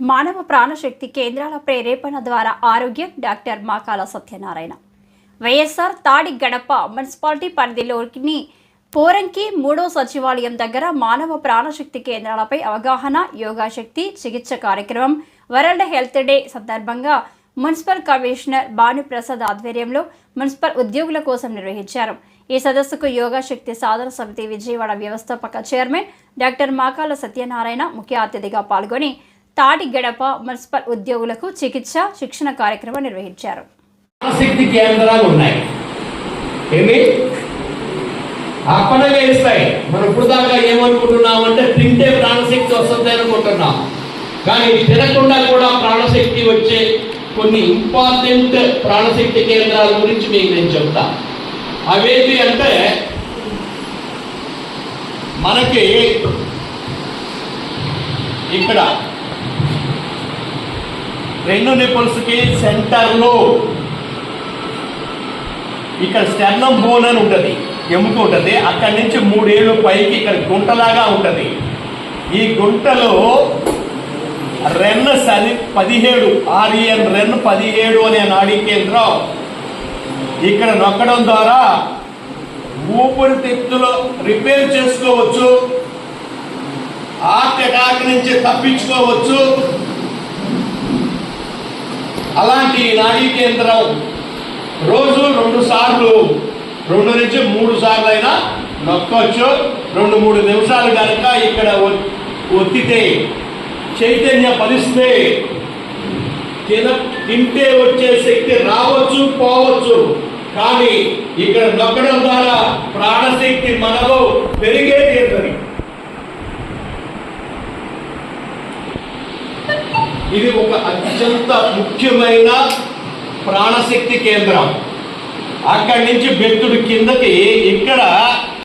మానవ ప్రాణశక్తి కేంద్రాల ప్రేరేపణ ద్వారా ఆరోగ్యం డాక్టర్ మాకాల సత్యనారాయణ. వైఎస్ఆర్ తాడి గడప మున్సిపాలిటీ పరిధిలోని పోరంకి మూడో సచివాలయం దగ్గర మానవ ప్రాణశక్తి కేంద్రాలపై అవగాహన యోగా శక్తి చికిత్స కార్యక్రమం వరల్డ్ హెల్త్ డే సందర్భంగా మున్సిపల్ కమిషనర్ భానుప్రసాద్ ఆధ్వర్యంలో మున్సిపల్ ఉద్యోగుల కోసం నిర్వహించారు. ఈ సదస్సుకు యోగా శక్తి సాధన సమితి విజయవాడ వ్యవస్థాపక చైర్మన్ డాక్టర్ మాకాల సత్యనారాయణ ముఖ్య అతిథిగా పాల్గొని తాటి గడప మున్సిపల్ ఉద్యోగులకు చికిత్స శిక్షణ కార్యక్రమం నిర్వహించారు. శక్తి కేంద్రాలు ఉన్నాయి. ఏమి? అప్పనగా ఇస్తాయి. మనం ఇప్పుడు దాకా ఏమనుకుంటున్నాం అంటే తింటే ప్రాణశక్తి వస్తుంది అనుకుంటున్నాం. కానీ తినకుండా కూడా ప్రాణశక్తి వచ్చే కొన్ని ఇంపార్టెంట్ ప్రాణశక్తి కేంద్రాల గురించి మీకు నేను చెప్తా. అవేంటి అంటే మనకి ఇక్కడ రెండు నిపుల్స్కి సెంటర్లో ఇక్కడ స్టెర్నం బోన్ అని ఉంటుంది ఎముక ఉంటుంది. అక్కడి నుంచి మూడేళ్ళు పైకి ఇక్కడ గుంటలాగా ఉంటుంది. ఈ గుంటలో రెన్ సరి పదిహేడు ఆర్ఎన్ రెన్ పదిహేడు అనే నాడీ కేంద్రం ఇక్కడ నొక్కడం ద్వారా ఊపిరితిత్తులు రిపేర్ చేసుకోవచ్చు. హార్ట్ అటాక్ నుంచి తప్పించుకోవచ్చు. అలాంటి నాడీ కేంద్రం రోజు రెండు సార్లు రెండు నుంచి మూడు సార్లు అయినా నొక్కొచ్చు. రెండు మూడు నిమిషాలు కనుక ఇక్కడ ఒత్తితే చైతన్య పరిస్తే తిన తింటే వచ్చే శక్తి రావచ్చు పోవచ్చు. కానీ ఇక్కడ నొక్కడం ద్వారా ప్రాణశక్తి మనలో పెరిగే ఇది ఒక అత్యంత ముఖ్యమైన ప్రాణశక్తి కేంద్రం. అక్కడి నుంచి బెత్తుడు కిందకి ఇక్కడ